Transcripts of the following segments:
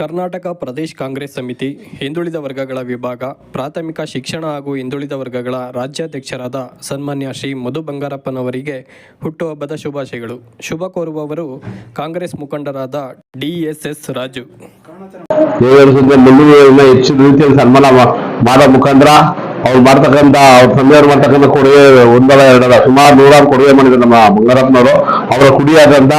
ಕರ್ನಾಟಕ ಪ್ರದೇಶ್ ಕಾಂಗ್ರೆಸ್ ಸಮಿತಿ ಹಿಂದುಳಿದ ವರ್ಗಗಳ ವಿಭಾಗ, ಪ್ರಾಥಮಿಕ ಶಿಕ್ಷಣ ಹಾಗೂ ಹಿಂದುಳಿದ ವರ್ಗಗಳ ರಾಜ್ಯಾಧ್ಯಕ್ಷರಾದ ಸನ್ಮಾನ್ಯ ಶ್ರೀ ಮಧು ಬಂಗಾರಪ್ಪನವರಿಗೆ ಹುಟ್ಟುಹಬ್ಬದ ಶುಭಾಶಯಗಳು. ಶುಭ ಕೋರುವವರು ಕಾಂಗ್ರೆಸ್ ಮುಖಂಡರಾದ ಡಿಎಸ್ಎಸ್ ರಾಜು. ಹೆಚ್ಚಿನ ರೀತಿಯಲ್ಲಿ ಸನ್ಮಾನ ಮಾಡೋ ಮುಖಾಂತರ ಅವ್ರು ಮಾಡ್ತಕ್ಕಂಥ ಅವ್ರ ತಂದೆಯವ್ರು ಮಾಡ್ತಕ್ಕಂಥ ಕೊಡುಗೆ ಒಂದಲ್ಲ ಎರಡಲ್ಲ, ಸುಮಾರು ನೂರಾರು ಕೊಡುಗೆ ಮಾಡಿದ್ರು ನಮ್ಮ ಬಂಗಾರಪ್ಪನವರು. ಅವರ ಕುಡಿಯಾದಂತ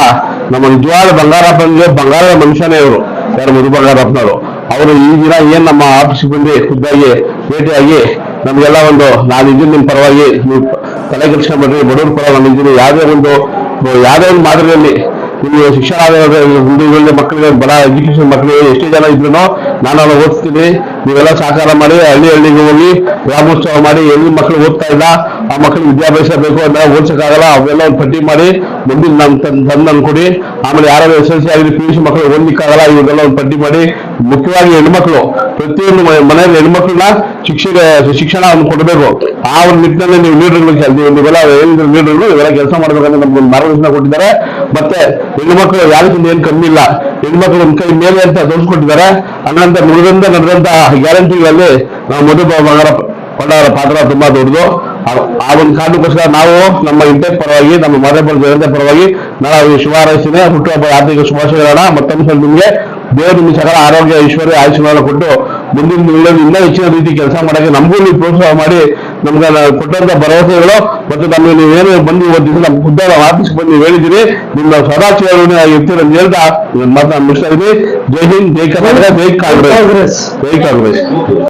ನಮ್ಮ ನಿಜವಾದ ಬಂಗಾರಪ್ಪನಿಗೆ ಬಂಗಾರದ ಮನುಷ್ಯನೇ ಇವರು. ಯಾರು ಮಧು ಬಂಗಾರಪ್ಪನವರು ಅವರು ಈ ದಿನ ಏನ್ ನಮ್ಮ ಆಫೀಸ್ಗೆ ಬಂದು ಖುದ್ದಾಗಿ ಭೇಟಿಯಾಗಿ ನಮಗೆಲ್ಲ ಒಂದು ನಾನು ಇದ್ದೀನಿ ನಿಮ್ಮ ಪರವಾಗಿ, ನೀವು ತಲೆ ಕೆಡಿಸ್ಕೊಂಡ್ಬಿಡ್ರಿ ಬಡವ್ರ ಪರ ನಾನು ಇದ್ದೀನಿ ಯಾವುದೇ ಒಂದು ಯಾವುದೇ ಒಂದು ಮಾದರಿಯಲ್ಲಿ ನಿಮಗೆ ಶಿಕ್ಷಣ ಹಿಂದೂಗಳಲ್ಲಿ ಮಕ್ಕಳಿಗೆ ಬಡ ಎಜುಕೇಶನ್ ಮಕ್ಕಳಿಗೆ ಎಷ್ಟೇ ಜನ ಇದ್ರು ನಾನು ಓದಿಸ್ತೀನಿ. ನೀವೆಲ್ಲ ಸಹಕಾರ ಮಾಡಿ, ಹಳ್ಳಿ ಹಳ್ಳಿಗೆ ಹೋಗಿ, ಗ್ರಾಮೋತ್ಸವ ಮಾಡಿ, ಎಲ್ಲಿ ಮಕ್ಕಳು ಓದ್ತಾ ಇಲ್ಲ ಆ ಮಕ್ಕಳಿಗೆ ವಿದ್ಯಾಭ್ಯಾಸ ಬೇಕು ಅಂದ್ರೆ ಓದ್ಸಕ್ಕಾಗಲ್ಲ, ಅವೆಲ್ಲ ಒಂದು ಪಟ್ಟಿ ಮಾಡಿ, ಮುಂದಿನ ನಮ್ಮ ತಂದು ತಂದು ಕೊಡಿ ಆಮೇಲೆ ಯಾರು ಎಸ್ ಎಲ್ ಸಿ ಆಗಿದ್ರೆ ಪಿ ಯು ಸಿ ಮಕ್ಕಳು ಓದ್ಲಿಕ್ಕಾಗಲ್ಲ ಇವೆಲ್ಲ ಒಂದು ಪಟ್ಟಿ ಮಾಡಿ. ಮುಖ್ಯವಾಗಿ ಹೆಣ್ಮಕ್ಳು, ಪ್ರತಿಯೊಂದು ಮನೆಯಲ್ಲಿ ಹೆಣ್ಮಕ್ಳನ್ನ ಶಿಕ್ಷಕ ಶಿಕ್ಷಣವನ್ನು ಕೊಡಬೇಕು. ಆ ಒಂದು ನಿಟ್ಟಿನಲ್ಲಿ ನೀವು ಲೀಡರ್ಗಳು ನೀವೆಲ್ಲ ಏನಿದ್ರು ಲೀಡರ್ಗಳು ಇವೆಲ್ಲ ಕೆಲಸ ಮಾಡ್ಬೇಕಂತ ನಮ್ಗೆ ಒಂದು ಮಾರ್ಗದರ್ಶನ ಕೊಟ್ಟಿದ್ದಾರೆ. ಮತ್ತೆ ಹೆಣ್ಮಕ್ಳು ಯಾರಿಗಿಂತ ಏನು ಕಮ್ಮಿ ಇಲ್ಲ, ಹೆಣ್ಮಕ್ಳು ಒಂದು ಕೈ ಮೇಲೆ ಅಂತ ತೋರಿಸ್ಕೊಟ್ಟಿದ್ದಾರೆ. ಅಂತ ನುಡಿದಂತ, ನಡೆದಂತ ಗ್ಯಾರಂಟಿಗಳಲ್ಲಿ ನಾವು ಮಧು ಬಂಗಾರ ಪಾತ್ರ ತುಂಬಾ ದೊಡ್ಡದು. ಆ- ಒಂದು ಕಾರಣಕ್ಕೋಸ್ಕರ ನಾವು ನಮ್ಮ ಇಂಟೆಕ್ ಪರವಾಗಿ ನಮ್ಮ ಮಧುಪುರ ಜನತೆ ಪರವಾಗಿ ನಾವು ಶುಭ ಹಾರೈಸ್ತೀನಿ ಹುಟ್ಟುಹಬ್ಬ ಆರ್ಥಿಕ ಶುಭಾಶಯಗಳನ್ನ ಮತ್ತೊಂದು ಸಲ ನಿಮಗೆ ದೇವರು ನಿಮ್ಮ ಸಕಲ ಆರೋಗ್ಯ ಐಶ್ವರ್ಯ ಆಯುಷ್ಯಗಳನ್ನು ಕೊಟ್ಟು ಮುಂದಿನ ದಿನಗಳಲ್ಲಿ ಇನ್ನೂ ಹೆಚ್ಚಿನ ರೀತಿ ಕೆಲಸ ಮಾಡಕ್ಕೆ ನಮಗೂ ನೀವು ಪ್ರೋತ್ಸಾಹ ಮಾಡಿ ನಮ್ಗೆ ಕೊಟ್ಟಂತ ಭರವಸೆಗಳು ಮತ್ತು ನಮಗೆ ನೀವೇನು ಬಂದು ಇವತ್ತು ನಮ್ಮ ಖುದ್ದಾದ ಆಫೀಸ್ ಬಂದು ನೀವು ಹೇಳಿದ್ದೀರಿ ನಿಮ್ಮ ಸದಾಚಾರ ಇರ್ತೀರ ಅಂತ ಹೇಳ್ತಾ ಮಾತನ್ನ ಮುಗಿಸ್ತಾ ಇದ್ದೀನಿ ಜೈ ಹಿಂದ್ ಜೈ ಕರ್ನಾಟಕ ಜೈ ಕಾಂಗ್ರೆಸ್. ಜೈ ಕಾಂಗ್ರೆಸ್.